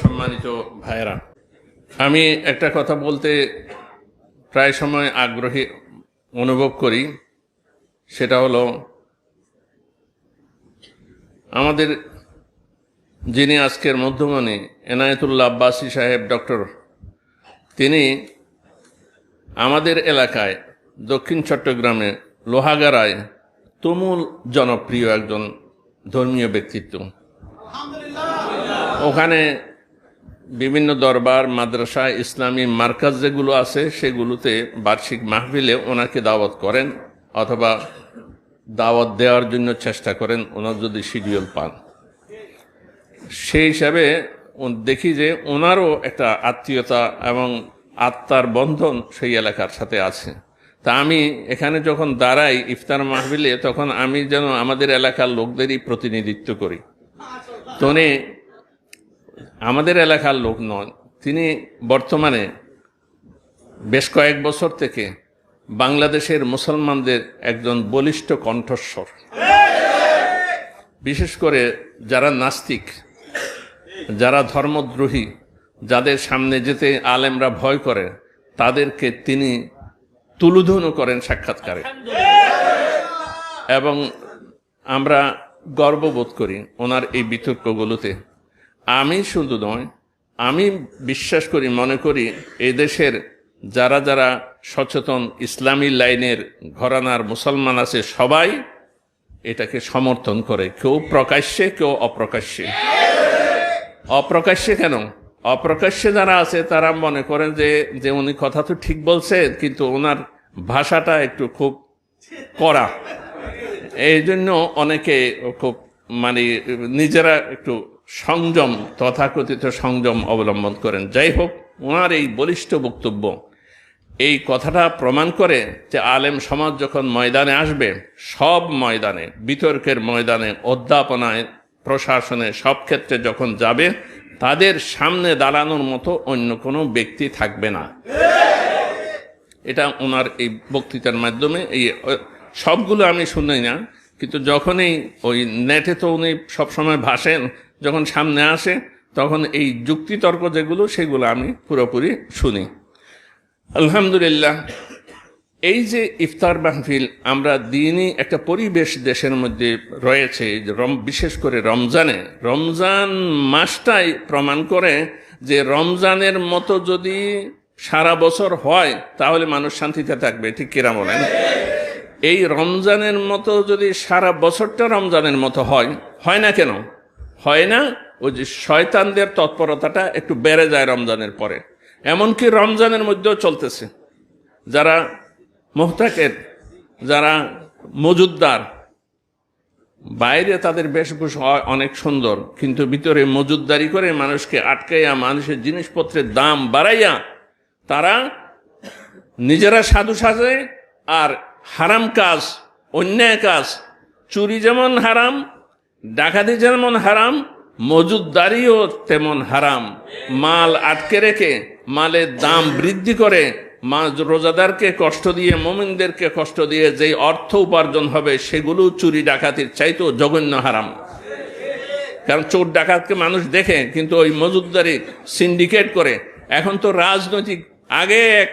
সম্মানিত ভাইরা আমি একটা কথা বলতে প্রায় সময় আগ্রহী অনুভব করি, সেটা হলো, আমাদের যিনি আজকের মধ্যমণি, এনায়েতুল্লাহ আব্বাসী সাহেব ডক্টর, তিনি আমাদের এলাকায় দক্ষিণ চট্টগ্রামে লোহাগাড়ায় তুমুল জনপ্রিয় একজন ধর্মীয় ব্যক্তিত্ব। ওখানে বিভিন্ন দরবার, মাদ্রাসা, ইসলামী মার্কাজ যেগুলো আছে, সেগুলোতে বার্ষিক মাহফিলে ওনাকে দাওয়াত করেন অথবা দাওয়াত দেওয়ার জন্য চেষ্টা করেন, ওনার যদি শিডিউল পান। সেই হিসাবে দেখি যে ওনারও একটা আত্মীয়তা এবং আত্মার বন্ধন সেই এলাকার সাথে আছে। তা আমি এখানে যখন দাঁড়াই ইফতার মাহবিলে তখন আমি যেন আমাদের এলাকার লোকদেরই প্রতিনিধিত্ব করি। তো উনি আমাদের এলাকার লোক নন। তিনি বর্তমানে বেশ কয়েক বছর থেকে বাংলাদেশের মুসলমানদের একজন বলিষ্ঠ কণ্ঠস্বর। বিশেষ করে যারা নাস্তিক, যারা ধর্মদ্রোহী, যাদের সামনে যেতে আলেমরা ভয় করে, তাদেরকে তিনি তুলুধনু করেন সাক্ষাৎকারে। এবং আমরা গর্ববোধ করি ওনার এই বিতর্কগুলোতে। আমি শুধু নয়, আমি বিশ্বাস করি, মনে করি এই দেশের যারা যারা সচেতন ইসলামী লাইনের ঘরানার মুসলমান আছে সবাই এটাকে সমর্থন করে। কেউ প্রকাশ্যে, কেউ অপ্রকাশ্যে। অপ্রকাশ্যে কেন? অপ্রকাশ্যে যারা আছে তারা মনে করেন যে যে উনি কথা তো ঠিক বলছে, কিন্তু ওনার ভাষাটা একটু খুব কড়া। এই জন্য অনেকে খুব মানে নিজেরা একটু সংযম, তথাকথিত সংযম অবলম্বন করেন। যাই হোক, ওনার এই বলিষ্ঠ বক্তব্য, এই কথাটা প্রমাণ করে যে আলেম সমাজ যখন ময়দানে আসবে, সব ময়দানে, বিতর্কের ময়দানে, অধ্যাপনায়, প্রশাসনে, সব ক্ষেত্রে যখন যাবে, তাদের সামনে দাঁড়ানোর মতো অন্য কোনো ব্যক্তি থাকবে না। এটা ওনার এই বক্তৃতার মাধ্যমে এই সবগুলো আমি শুনি না, কিন্তু যখনই ওই নেটে তো উনি সবসময় ভাসেন, যখন সামনে আসে, তখন এই যুক্তিতর্ক যেগুলো, সেগুলো আমি পুরোপুরি শুনি। আলহামদুলিল্লাহ, এই যে ইফতার মাহফিল আমরা দিনই একটা পরিবেশ দেশের মধ্যে রয়েছে বিশেষ করে রমজানে। রমজান মাসটাই প্রমাণ করে যে রমজানের মতো যদি সারা বছর হয়, তাহলে মানুষ শান্তিতে থাকবে। ঠিক কিরা বলেন? এই রমজানের মতো যদি সারা বছরটা রমজানের মতো হয় হয় না কেন? হয় না, ওই যে শয়তানদের তৎপরতাটা একটু বেড়ে যায় রমজানের পরে। এমনকি রমজানের মধ্যেও চলতেছে। যারা মোহতাকের, যারা মজুদ্দার, বাইরে তাদের বেশভূষা অনেক সুন্দর, কিন্তু ভিতরে মজুদদারি করে মানুষকে আটকাইয়া, মানুষের জিনিসপত্রের দাম বাড়াইয়া, তারা নিজেরা সাধু সাজে আর হারাম কাজ, অন্যায় কাজ। চুরি যেমন হারাম, ডাকাতি যেমন হারাম মজুদদারিও তেমন হারাম। মাল আটকে রেখে, মালের দাম বৃদ্ধি করে রোজাদারকে কষ্ট দিয়ে, মোমিনদেরকে কষ্ট দিয়ে যেই অর্থ উপার্জন হবে, সেগুলো চুরি ডাকাতির চাইতো জঘন্য হারাম। কারণ চোর ডাকাতকে মানুষ দেখে, কিন্তু ওই মজুদদারি সিন্ডিকেট করে। এখন তো রাজনৈতিক, আগে এক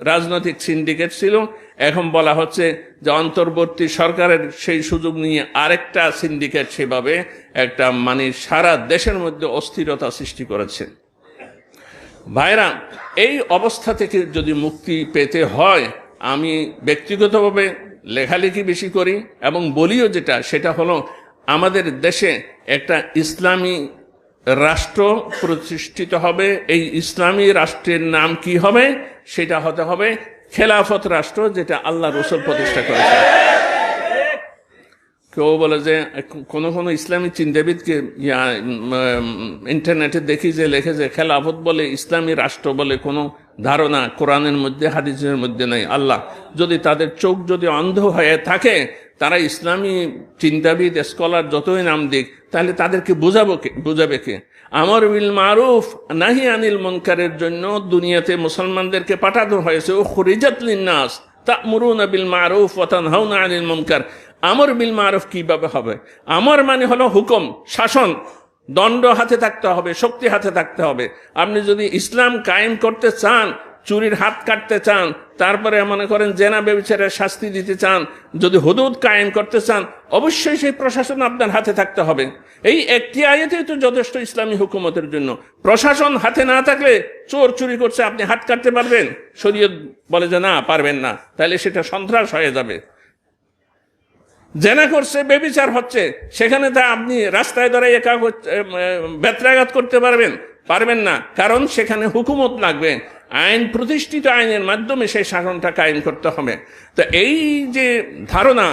রাজনৈতিক সিন্ডিকেট ছিল। এখন বলা হচ্ছে যে অন্তর্বর্তী সরকারের সেই সুযোগ নিয়ে আরেকটা সিন্ডিকেট সেভাবে একটা মানে সারা দেশের মধ্যে অস্থিরতা সৃষ্টি করেছে। ভাইরা, এই অবস্থা থেকে যদি মুক্তি পেতে হয়, আমি ব্যক্তিগতভাবে লেখালেখি বেশি করি এবং বলিও যেটা, সেটা হলো আমাদের দেশে একটা ইসলামী রাষ্ট্র প্রতিষ্ঠিত হবে, এই ইসলামী রাষ্ট্রের নাম কি হবে? সেটা হতে হবে খেলাফত রাষ্ট্র, যেটা আল্লাহ রসুল প্রতিষ্ঠা করেছে কেউ বলে যে, কোনো কোনো ইসলামী চিন্তাবিদকে ইন্টারনেটে দেখি যে লেখে যে খেলাফত বলে, ইসলামী রাষ্ট্র বলে কোনো ধারণা কোরআনের মধ্যে, হাদিসের মধ্যে নেই। আল্লাহ যদি তাদের চোখ যদি অন্ধ হয়ে থাকে তারা ইসলামী চিন্তাবিদ, স্কলার যতই নাম দিক, তাহলে তাদেরকে বুঝাবো কে, বুঝাবে কে? আমর বিল মারুফ, নাহি আনিল মনকারের জন্য দুনিয়াতে মুসলমানদেরকে পাঠানো হয়েছে। ও খরিজাত তা তা'মুরুনা বিল মারুফ ওয়া তানহাউনা আনিল মনকার। আমর বিল মারুফ কীভাবে হবে? আমর মানে হলো হুকুম, শাসন। দণ্ড হাতে থাকতে হবে, শক্তি হাতে থাকতে হবে। আপনি যদি ইসলাম কায়েম করতে চান চুরির হাত কাটতে চান, তারপরে মনে করেন জেনা বেবিচারের শাস্তি দিতে চান, যদি হুদুদ কায়েম করতে চান, অবশ্যই সেই প্রশাসন আপনার হাতে থাকতে হবে। এই একটি আয়াতেই তো যথেষ্ট ইসলামী হুকুমতের জন্য। প্রশাসন হাতে না থাকলে চোর চুরি করছে, আপনি হাত কাটতে পারবেন? শরীয়ত বলে যে না, পারবেন না। তাহলে সেটা সন্ত্রাস হয়ে যাবে। জেনা করছে বেবিচার হচ্ছে, সেখানে তা আপনি রাস্তায় ধরে একা ব্যত্রাঘাত করতে পারবেন পারবেন না। কারণ সেখানে হুকুমত লাগবে। আইন, প্রতিষ্ঠিত আইনের মাধ্যমে সেই শাসনটা কায়েম করতে হবে। তো এই যে ধারণা,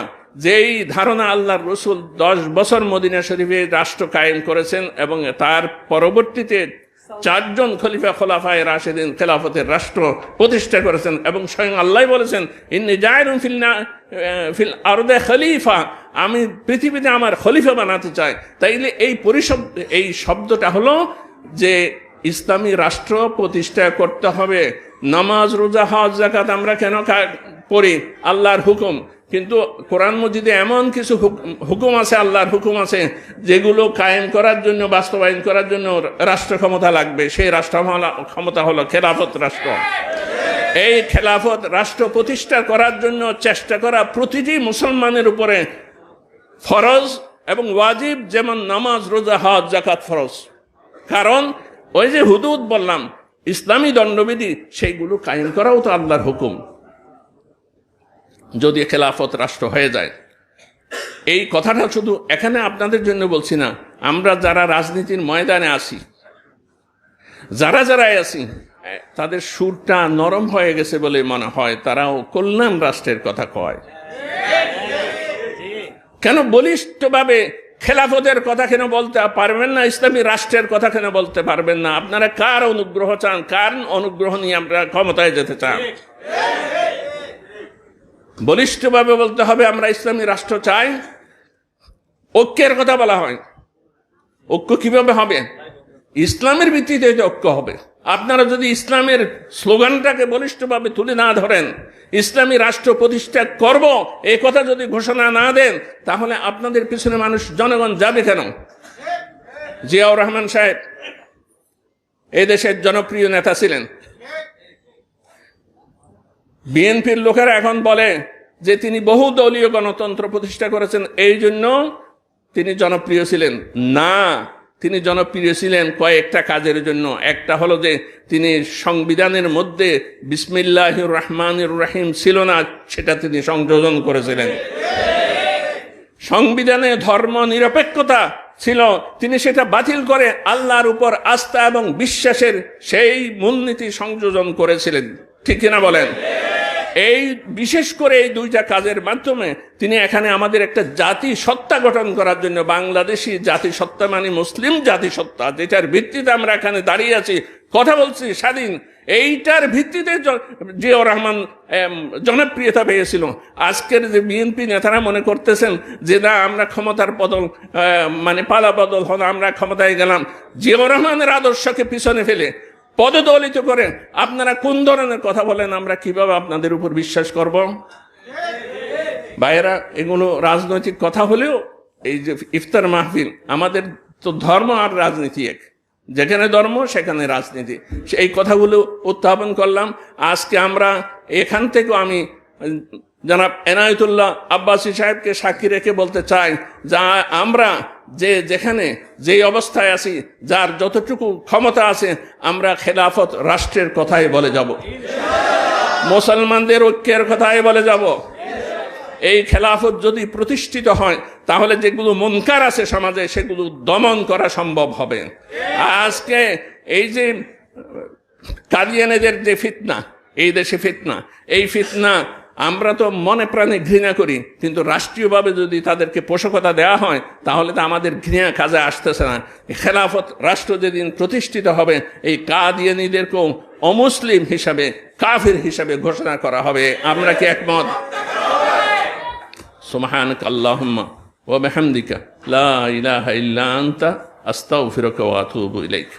যেই ধারণা আল্লাহর রসুল দশ বছর মদিনা শরীফে রাষ্ট্র কায়েম করেছেন এবং তার পরবর্তীতে চারজন খলিফা খোলাফায় রাশেদিন খেলাফতের রাষ্ট্র প্রতিষ্ঠা করেছেন এবং স্বয়ং আল্লাহ বলেছেন, ইন্নি জায়রুম ফিল না, ফিল আরদে খলিফা, আমি পৃথিবীতে আমার খলিফা বানাতে চাই। তাইলে এই পরিশব্দ, এই শব্দটা হলো যে ইসলামী রাষ্ট্র প্রতিষ্ঠা করতে হবে। নামাজ, রোজা, হজ জাকাত আমরা কেন পড়ি? আল্লাহর হুকুম। কিন্তু কোরআন মজিদে এমন কিছু হুকুম আছে, আল্লাহর হুকুম আছে, যেগুলো কায়েম করার জন্য, বাস্তবায়ন করার জন্য রাষ্ট্র ক্ষমতা লাগবে। সেই রাষ্ট্র ক্ষমতা হলো খেলাফত রাষ্ট্র। এই খেলাফত রাষ্ট্র প্রতিষ্ঠা করার জন্য চেষ্টা করা প্রতিটি মুসলমানের উপরে ফরজ এবং ওয়াজিব, যেমন নামাজ, রোজা, হজ জাকাত ফরজ। কারণ ওই যে হুদুদ বললাম, ইসলামী দণ্ডবিধি, সেইগুলো কায়েম করাও তো আল্লাহর হুকুম। যদি খেলাফত রাষ্ট্র হয়ে যায়। এই কথাটা শুধু এখানে আপনাদের জন্য বলছি না, আমরা যারা রাজনীতির ময়দানে আসি যারা যারা আছি, তাদের সুরটা নরম হয়ে গেছে বলে মনে হয়, তারাও কল্যাণ রাষ্ট্রের কথা কয়। কেন বলিষ্ঠভাবে খেলাফতের কথা কেন বলতে পারবেন না? ইসলামী রাষ্ট্রের কথা কেন বলতে পারবেন না? আপনারা কার অনুগ্রহ চান? কার অনুগ্রহ নিয়ে আমরা ক্ষমতায় যেতে চান? বলিষ্ঠভাবে বলতে হবে, আমরা ইসলামী রাষ্ট্র চাই। ঐক্যের কথা বলা হয়। ঐক্য কীভাবে হবে? ইসলামের ভিত্তিতে ঐক্য হবে। আপনারা যদি ইসলামের স্লোগানটাকে বলিষ্ঠভাবে তুলে না ধরেন, ইসলামী রাষ্ট্র প্রতিষ্ঠা করব এই কথা যদি ঘোষণা না দেন, তাহলে আপনাদের পিছনে মানুষ জনগণ যাবে কেন? জিয়াউর রহমান সাহেব এই দেশের জনপ্রিয় নেতা ছিলেন। বিএনপির লোকেরা এখন বলে যে তিনি বহু দলীয় গণতন্ত্র প্রতিষ্ঠা করেছেন, এই জন্য তিনি জনপ্রিয় ছিলেন। না তিনি জনপ্রিয় ছিলেন কয়েকটা কাজের জন্য। একটা হলো যে, তিনি সংবিধানের মধ্যে বিসমিল্লাহ রহমানুর রাহিম ছিল না, সেটা তিনি সংযোজন করেছিলেন। সংবিধানে ধর্ম নিরপেক্ষতা ছিল, তিনি সেটা বাতিল করে আল্লাহর উপর আস্থা এবং বিশ্বাসের সেই মূলনীতি সংযোজন করেছিলেন। ঠিক কিনা বলেন? এই, বিশেষ করে এই দুইটা কাজের মাধ্যমে তিনি এখানে আমাদের একটা জাতি সত্তা গঠন করার জন্য বাংলাদেশি জাতি সত্তা মানে মুসলিম জাতি সত্তা যেটার ভিত্তিতে আমরা এখানে দাঁড়িয়ে আছি, কথা বলছি, স্বাধীন। এইটার ভিত্তিতে জিয়াউর রহমান জনপ্রিয়তা পেয়েছিল। আজকের যে বিএনপি নেতারা মনে করতেছেন যে না, আমরা ক্ষমতার বদল মানে পালা বদল হল, আমরা ক্ষমতায় গেলাম। জিয়াউর রহমানের আদর্শকে পিছনে ফেলে পদদলিত করেন আপনারা কোন ধরনের কথা বলেন, আমরা কীভাবে আপনাদের উপর বিশ্বাস করব? ভাইয়েরা, এগুলো রাজনৈতিক কথা হলেও এই যে ইফতার মাহফিল, আমাদের তো ধর্ম আর রাজনীতি এক। যেখানে ধর্ম, সেখানে রাজনীতি। এই কথাগুলো উত্থাপন করলাম। আজকে আমরা এখান থেকেও আমি জনাব এনায়তুল্লাহ আব্বাসী সাহেবকে সাক্ষী রেখে বলতে চাই, যা আমরা যে যেখানে যেই অবস্থায় আছি, যার যতটুকু ক্ষমতা আছে, আমরা খেলাফত রাষ্ট্রের কথাই বলে যাব। মুসলমানদের ঐক্যের কথাই বলে যাব। এই খেলাফত যদি প্রতিষ্ঠিত হয়, তাহলে যেগুলো মনকার আছে সমাজে, সেগুলো দমন করা সম্ভব হবে। আজকে এই যে কাদিয়ানেদের যে ফিতনা, এই দেশে ফিতনা, এই ফিতনা আমরা তো মনে প্রাণে ঘৃণা করি, কিন্তু রাষ্ট্রীয়ভাবে যদি তাদেরকে পোষকতা দেওয়া হয়, তাহলে তো আমাদের ঘৃণা কাজে আসতেছে না। খেলাফত রাষ্ট্র যেদিন প্রতিষ্ঠিত হবে, এই কাদিয়ানিদেরকেও অমুসলিম হিসাবে, কাফির হিসাবে ঘোষণা করা হবে। আমরা কি একমত? সুমাহানক আল্লাহম্মা ও মেহামদিকা লা ইলাহা ইল্লা আস্তাগফিরুকা ওয়া আতুবু ইলাইক।